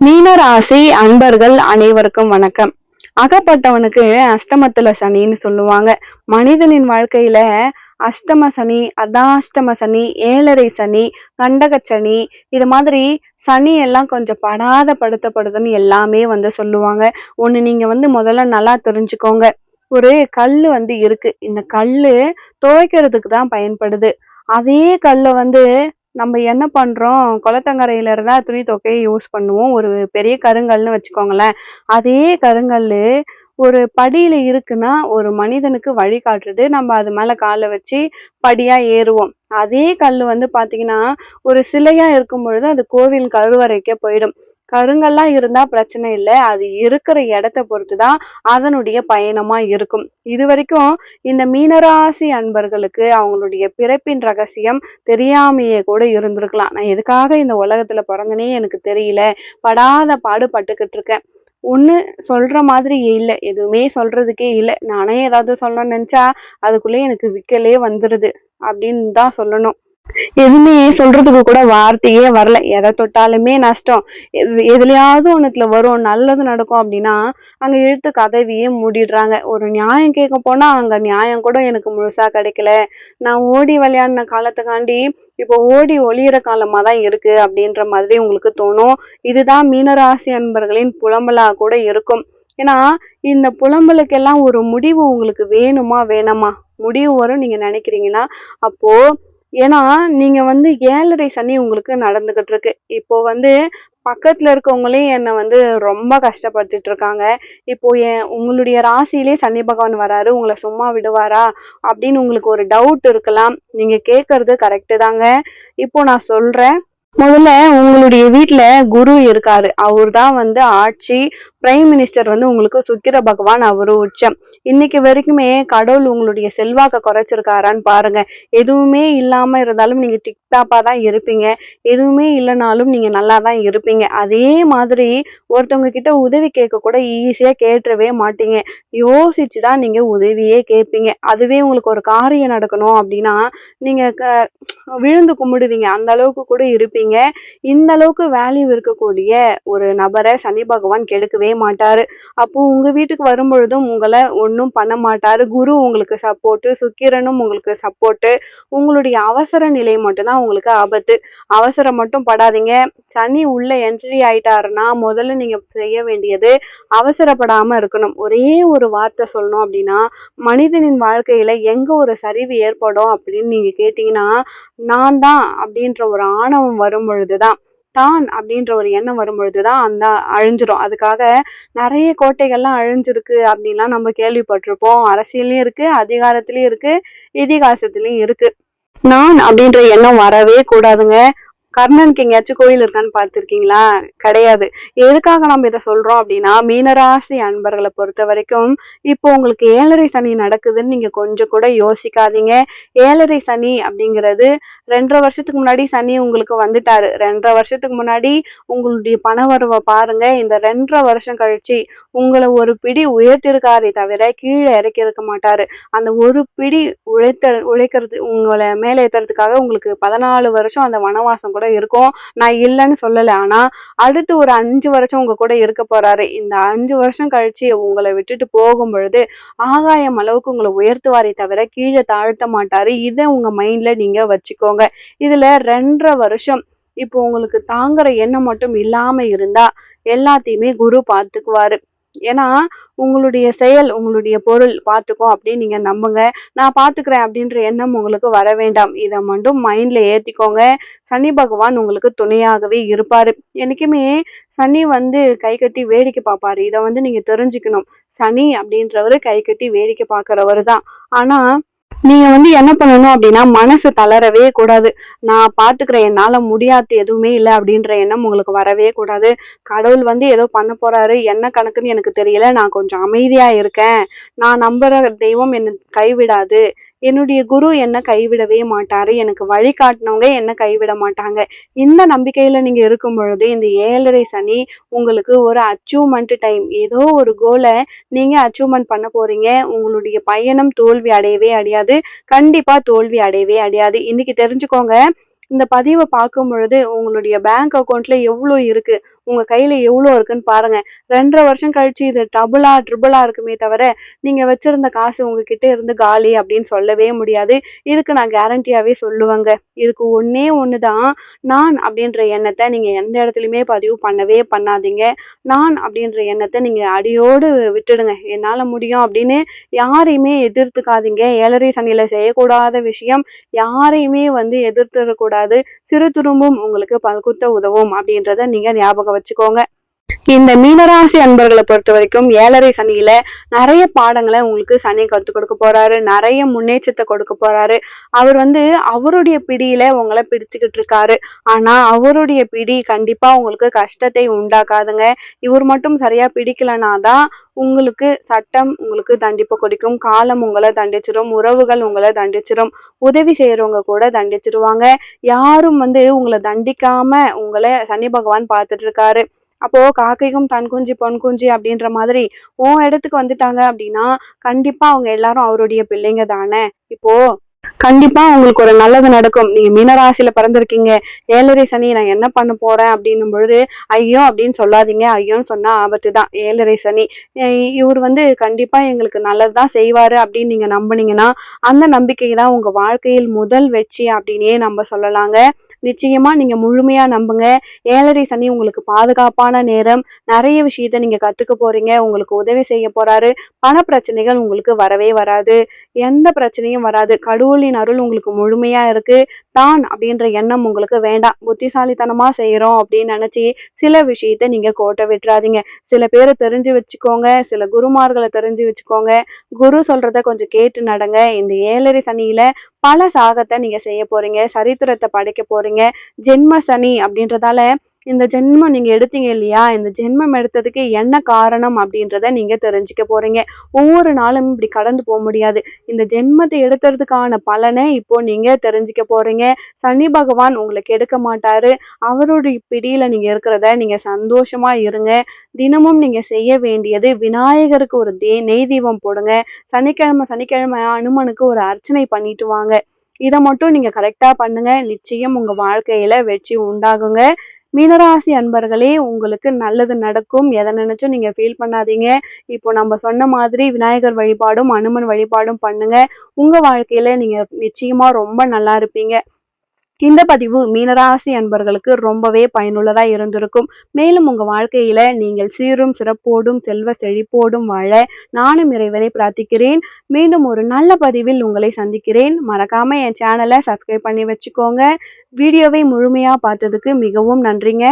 மீனராசி அன்பர்கள் அனைவருக்கும் வணக்கம். அகப்பட்டவனுக்கு அஷ்டமத்துல சனின்னு சொல்லுவாங்க. மனிதனின் வாழ்க்கையில அஷ்டம சனி அதாஷ்டம சனி ஏழரை சனி கண்டக சனி இது மாதிரி சனி எல்லாம் கொஞ்சம் படாத படுத்தப்படுதுன்னு எல்லாமே வந்து சொல்லுவாங்க. ஒண்ணு நீங்க வந்து முதல்ல நல்லா தெரிஞ்சுக்கோங்க. ஒரு கல் வந்து இருக்கு. இந்த கல் துவைக்கிறதுக்கு தான் பயன்படுது. அதே கல்லை வந்து நம்ம என்ன பண்ணுறோம் குளத்தங்கரையில இருந்தால் துணி தொகையை யூஸ் பண்ணுவோம். ஒரு பெரிய கருங்கல்னு வச்சுக்கோங்களேன். அதே கருங்கல் ஒரு படியில் இருக்குன்னா ஒரு மனிதனுக்கு வழி காட்டுறது நம்ம அது மேலே காலை வச்சு படியாக ஏறுவோம். அதே கல் வந்து பார்த்தீங்கன்னா ஒரு சிலையாக இருக்கும் பொழுது அது கோவில் கருவறைக்கே போயிடும். கருங்கல்லாம் இருந்தா பிரச்சனை இல்லை. அது இருக்கிற இடத்த பொறுத்து தான் அதனுடைய பயணமா இருக்கும். இது வரைக்கும் இந்த மீனராசி அன்பர்களுக்கு அவங்களுடைய பிறப்பின் ரகசியம் தெரியாமையே கூட இருந்திருக்கலாம். நான் எதுக்காக இந்த உலகத்துல பிறந்தனே எனக்கு தெரியல. படாத பாடு பட்டுக்கிட்டு இருக்கேன். ஒன்று சொல்கிற மாதிரி இல்லை. எதுவுமே சொல்கிறதுக்கே இல்லை. நானே ஏதாவது சொல்லணும்னு நினச்சா அதுக்குள்ளே எனக்கு விக்கலே வந்துடுது அப்படின்னு தான் சொல்லணும். எதுவுமே சொல்றதுக்கு கூட வார்த்தையே வரல. எதை தொட்டாலுமே நஷ்டம். எது எதுலயாவது ஒண்ணுத்துல வரும் நல்லது நடக்கும் அப்படின்னா அங்க இழுத்து கதவியே மூடிடுறாங்க. ஒரு நியாயம் கேட்க போனா அங்க நியாயம் கூட எனக்கு முழுசா கிடைக்கல. நான் ஓடி விளையாடின காலத்துக்காண்டி இப்போ ஓடி ஒளியிற காலமா தான் இருக்கு அப்படின்ற மாதிரி உங்களுக்கு தோணும். இதுதான் மீனராசி அன்பர்களின் புலம்பலா கூட இருக்கும். ஏன்னா இந்த புலம்பலுக்கெல்லாம் ஒரு முடிவு உங்களுக்கு வேணுமா வேணாமா? முடிவு வரும் நீங்க நினைக்கிறீங்கன்னா அப்போ ஏன்னா நீங்க வந்து ஏழரை சனி உங்களுக்கு நடந்துகிட்டு இருக்கு இப்போ வந்து பக்கத்துல இருக்கவங்களே என்னை வந்து ரொம்ப கஷ்டப்படுத்திட்டு இருக்காங்க இப்போ என் உங்களுடைய ராசியிலே சனி பகவான் வராரு உங்களை சும்மா விடுவாரா? அப்படின்னு உங்களுக்கு ஒரு டவுட் இருக்கலாம். நீங்க கேட்கறது கரெக்டு தாங்க. இப்போ நான் சொல்றேன் முதல்ல உங்களுடைய வீட்டுல குரு இருக்காரு. அவர் தான் வந்து ஆட்சி. பிரைம் மினிஸ்டர் வந்து உங்களுக்கு சுக்கிர பகவான் அவரு உச்சம் இன்னைக்கு வரைக்குமே கடவுள் உங்களுடைய செல்வாக்க குறைச்சிருக்காரான்னு பாருங்க. எதுவுமே இல்லாம இருந்தாலும் நீங்க டிக்டாப்பா தான் இருப்பீங்க. எதுவுமே இல்லைனாலும் நீங்க நல்லா தான் இருப்பீங்க. அதே மாதிரி ஒருத்தவங்க கிட்ட உதவி கேட்க கூட ஈஸியா கேட்டுறவே மாட்டீங்க. யோசிச்சு தான் நீங்க உதவியே கேட்பீங்க. அதுவே உங்களுக்கு ஒரு காரியம் நடக்கணும் அப்படின்னா நீங்க க- விழுந்து கும்பிடுவீங்க. அந்த அளவுக்கு கூட இருப்பீங்க. இந்த அளவுக்கு வேல்யூ இருக்கக்கூடிய ஒரு நபரை சனி பகவான் கெடுக்கவே மாட்டாரு. அப்போ உங்க வீட்டுக்கு வரும்பொழுதும் உங்களை ஒன்றும் பண்ண மாட்டாரு. குரு உங்களுக்கு சப்போர்ட்டு சுக்கிரனும் உங்களுக்கு சப்போர்ட்டு உங்களுடைய அவசர நிலை மட்டும்தான் உங்களுக்கு ஆபத்து. அவசரம் மட்டும் படாதீங்க. சனி உள்ள என்ட்ரி ஆயிட்டாருன்னா முதல்ல நீங்க செய்ய வேண்டியது அவசரப்படாம இருக்கணும். ஒரே ஒரு வார்த்தை சொல்லணும் அப்படின்னா மனிதனின் வாழ்க்கையில எங்க ஒரு சரிவு ஏற்படும் அப்படின்னு நீங்க கேட்டீங்கன்னா நான் தான் அப்படின்ற ஒரு ஆணவம் வரும். பொழுதுதான். தான் அப்படின்ற ஒரு எண்ணம் வரும் பொழுதுதான் அந்த அழிஞ்சிரும். அதுக்காக நிறைய கோட்டைகள்லாம் அழிஞ்சிருக்கு அப்படின்லாம் நம்ம கேள்விப்பட்டிருப்போம். அரசியல்லயும் இருக்கு அதிகாரத்திலயும் இருக்கு இதிகாசத்திலயும் இருக்கு. நான் அப்படின்ற எண்ணம் வரவே கூடாதுங்க. கர்ணனுக்கு எங்கேயாச்சும் கோயில் இருக்கான்னு பார்த்துருக்கீங்களா? கிடையாது. எதுக்காக நம்ம இதை சொல்றோம் அப்படின்னா மீனராசி அன்பர்களை பொறுத்த வரைக்கும் இப்போ உங்களுக்கு ஏழரை சனி நடக்குதுன்னு நீங்க கொஞ்சம் கூட யோசிக்காதீங்க. ஏழரை சனி அப்படிங்கிறது ரெண்டரை வருஷத்துக்கு முன்னாடி சனி உங்களுக்கு வந்துட்டாரு. ரெண்டரை வருஷத்துக்கு முன்னாடி உங்களுடைய பண வரவை பாருங்க. இந்த ரெண்டரை வருஷம் கழிச்சு உங்களை ஒரு பிடி உயர்த்திருக்காரே தவிர கீழே இறக்கி இருக்க மாட்டாரு. அந்த ஒரு பிடி உழைத்த உழைக்கிறது உங்களை மேலே ஏத்துறதுக்காக உங்களுக்கு பதினாலு வருஷம் அந்த வனவாசம் கூட கூட இருக்கும். நான் இல்லைன்னு சொல்லலை. ஆனால் அடுத்து ஒரு அஞ்சு வருஷம் உங்க கூட இருக்க போறாரு. இந்த அஞ்சு வருஷம் கழிச்சு உங்களை விட்டுட்டு போகும் பொழுது ஆகாயம் அளவுக்கு உங்களை உயர்த்துவாரே தவிர கீழே தாழ்த்த மாட்டாரு. இதை உங்க மைண்ட்ல நீங்க வச்சுக்கோங்க. இதுல ரெண்டரை வருஷம் இப்போ உங்களுக்கு தாங்குற எண்ணம் மட்டும் இல்லாம இருந்தா எல்லாத்தையுமே குரு பார்த்துக்குவாரு. ஏன்னா உங்களுடைய செயல் உங்களுடைய பொருள் பார்த்துக்கோ அப்படின்னு நீங்க நம்புங்க. நான் பார்த்துக்கிறேன் அப்படின்ற எண்ணம் உங்களுக்கு வர வேண்டாம். இதை மட்டும் மைண்ட்ல ஏத்திக்கோங்க. சனி பகவான் உங்களுக்கு துணையாகவே இருப்பாரு. என்னைக்குமே சனி வந்து கை கட்டி வேடிக்கை பார்ப்பாரு. இதை வந்து நீங்க தெரிஞ்சுக்கணும். சனி அப்படின்றவரு கை கட்டி வேடிக்கை பார்க்குறவர் தான் ஆனா நீங்க வந்து என்ன பண்ணணும் அப்படின்னா மனசு தளரவே கூடாது. நான் பாத்துக்கிறேன் என்னால முடியாது எதுவுமே இல்லை அப்படின்ற எண்ணம் உங்களுக்கு வரவே கூடாது. கடவுள் வந்து ஏதோ பண்ண போறாரு என்ன கணக்குன்னு எனக்கு தெரியல. நான் கொஞ்சம் அமைதியா இருக்கேன். நான் நம்புற தெய்வம் என்னை கைவிடாது. என்னுடைய குரு என்னை கைவிடவே மாட்டாரு. எனக்கு வழி காட்டினவங்க என்னை கைவிட மாட்டாங்க. இந்த நம்பிக்கையில நீங்க இருக்கும் பொழுது இந்த ஏழரை சனி உங்களுக்கு ஒரு அச்சீவ்மெண்ட் டைம் ஏதோ ஒரு கோலை நீங்க அச்சீவ்மெண்ட் பண்ண போறீங்க. உங்களுடைய பயணம் தோல்வி அடையவே அடையாது. கண்டிப்பா தோல்வி அடையவே அடையாது. இன்னைக்கு தெரிஞ்சுக்கோங்க. இந்த பதிவை பார்க்கும் பொழுது உங்களுடைய பேங்க் அக்கௌண்ட்ல எவ்வளோ இருக்கு? உங்க கையில எவ்வளவு இருக்குன்னு பாருங்க. ரெண்டரை வருஷம் கழிச்சு இது டபுளா ட்ரிபிளா இருக்குமே தவிர நீங்க வச்சிருந்த காசு உங்ககிட்ட இருந்து காலி அப்படின்னு சொல்லவே முடியாது. இதுக்கு நான் கேரண்டியாவே சொல்லுவேங்க. இதுக்கு ஒண்ணே ஒண்ணுதான். நான் அப்படின்ற எண்ணத்தை நீங்க எந்த இடத்துலயுமே பதிவு பண்ணவே பண்ணாதீங்க. நான் அப்படின்ற எண்ணத்தை நீங்க அடியோடு விட்டுடுங்க. என்னால முடியும் அப்படின்னு யாரையுமே எதிர்த்துக்காதீங்க. ஏழரை சனியில செய்யக்கூடாத விஷயம் யாரையுமே வந்து எதிர்த்துடக்கூடாது. சிறு துரும்பும் உங்களுக்கு பல்குத்த உதவும் அப்படின்றத நீங்க ஞாபகம் வச்சுக்கோங்க. இந்த மீனராசி அன்பர்களை பொறுத்த வரைக்கும் ஏழரை சனியில நிறைய பாடங்களை உங்களுக்கு சனி கற்றுக் கொடுக்க போறாரு. நிறைய முன்னேற்றத்தை கொடுக்க போறாரு. அவர் வந்து அவருடைய பிடியில உங்களை பிடிச்சுக்கிட்டு இருக்காரு. ஆனா அவருடைய பிடி கண்டிப்பா உங்களுக்கு கஷ்டத்தை உண்டாக்காதுங்க. இவர் மட்டும் சரியா பிடிக்கலனா தான் உங்களுக்கு சட்டம் உங்களுக்கு தண்டிப்பு கொடுக்கும். காலம் உங்களை தண்டிச்சிடும் உறவுகள் உங்களை தண்டிச்சிடும் உதவி செய்யறவங்க கூட தண்டிச்சிருவாங்க. யாரும் வந்து உங்களை தண்டிக்காம உங்களை சனி பகவான் பார்த்துட்டு இருக்காரு. அப்போ காக்கைக்கும் தன் குஞ்சு பொன் குஞ்சு அப்படின்ற மாதிரி உன் இடத்துக்கு வந்துட்டாங்க அப்படின்னா கண்டிப்பா அவங்க எல்லாரும் அவருடைய பிள்ளைங்க தானே. இப்போ கண்டிப்பா உங்களுக்கு ஒரு நல்லது நடக்கும். நீங்க மீனராசியில பிறந்திருக்கீங்க. ஏழரை சனி நான் என்ன பண்ண போறேன் அப்படின்னும் பொழுது ஐயோ அப்படின்னு சொல்லாதீங்க. ஐயோன்னு சொன்னா ஆபத்து தான். ஏழரை சனி. இவர் வந்து கண்டிப்பா எங்களுக்கு நல்லதுதான் செய்வாரு அப்படின்னு நீங்க நம்புனீங்கன்னா அந்த நம்பிக்கை தான் உங்க வாழ்க்கையில் முதல் வெற்றி அப்படின்னே நம்ம சொல்லலாங்க. நிச்சயமா நீங்க முழுமையா நம்புங்க. ஏழரை சனி உங்களுக்கு பாதுகாப்பான நேரம். நிறைய விஷயத்த நீங்க கத்துக்க போறீங்க. உங்களுக்கு உதவி செய்ய போறாரு. பண பிரச்சனைகள் உங்களுக்கு வரவே வராது. எந்த பிரச்சனையும் வராது. கடவுளின் அருள் உங்களுக்கு முழுமையா இருக்கு. தான் அப்படின்ற எண்ணம் உங்களுக்கு வேண்டாம். புத்திசாலித்தனமா செய்யறோம் அப்படின்னு நினைச்சு சில விஷயத்த நீங்க கோட்டை விட்டுறாதீங்க. சில பேரை தெரிஞ்சு வச்சுக்கோங்க. சில குருமார்களை தெரிஞ்சு வச்சுக்கோங்க. குரு சொல்றத கொஞ்சம் கேட்டு நடங்க. இந்த ஏழரை சனியில பல சாகத்தை நீங்க செய்ய போறீங்க. சரித்திரத்தை படைக்க போறீங்க. ஜென்ம சனி அப்படின்றதால இந்த ஜென்மம் நீங்க எடுத்தீங்க இல்லையா? இந்த ஜென்மம் எடுத்ததுக்கு என்ன காரணம் அப்படின்றத நீங்க தெரிஞ்சுக்க போறீங்க. ஒவ்வொரு நாளும் இப்படி கடந்து போக முடியாது. இந்த ஜென்மத்தை எடுத்துறதுக்கான பலனை இப்போ நீங்க தெரிஞ்சுக்க போறீங்க. சனி பகவான் உங்களுக்கு எடுக்க மாட்டாரு. அவருடைய பிடியில நீங்க இருக்கிறத நீங்க சந்தோஷமா இருங்க. தினமும் நீங்க செய்ய வேண்டியது விநாயகருக்கு ஒரு தே நெய் தீபம் போடுங்க. சனிக்கிழமை சனிக்கிழமை அனுமனுக்கு ஒரு அர்ச்சனை பண்ணிட்டு வாங்க. இதை மட்டும் நீங்க கரெக்டா பண்ணுங்க. நிச்சயம் உங்க வாழ்க்கையில வெற்றி உண்டாகுங்க. மீனராசி அன்பர்களே உங்களுக்கு நல்லது நடக்கும். எதை நினைச்சும் நீங்க ஃபீல் பண்ணாதீங்க. இப்போ நம்ம சொன்ன மாதிரி விநாயகர் வழிபாடும் அனுமன் வழிபாடும் பண்ணுங்க. உங்க வாழ்க்கையில நீங்க நிச்சயமா ரொம்ப நல்லா இருப்பீங்க. இந்த பதிவு மீனராசி அன்பர்களுக்கு ரொம்பவே பயனுள்ளதா இருந்திருக்கும். மேலும் உங்க வாழ்க்கையில நீங்கள் சீரும் சிறப்போடும் செல்வ செழிப்போடும் வாழ நானும் இறைவனை பிரார்த்திக்கிறேன். மீண்டும் ஒரு நல்ல பதிவில் உங்களை சந்திக்கிறேன். மறக்காம என் சேனலை சப்ஸ்கிரைப் பண்ணி வச்சுக்கோங்க. வீடியோவை முழுமையா பார்த்ததுக்கு மிகவும் நன்றிங்க.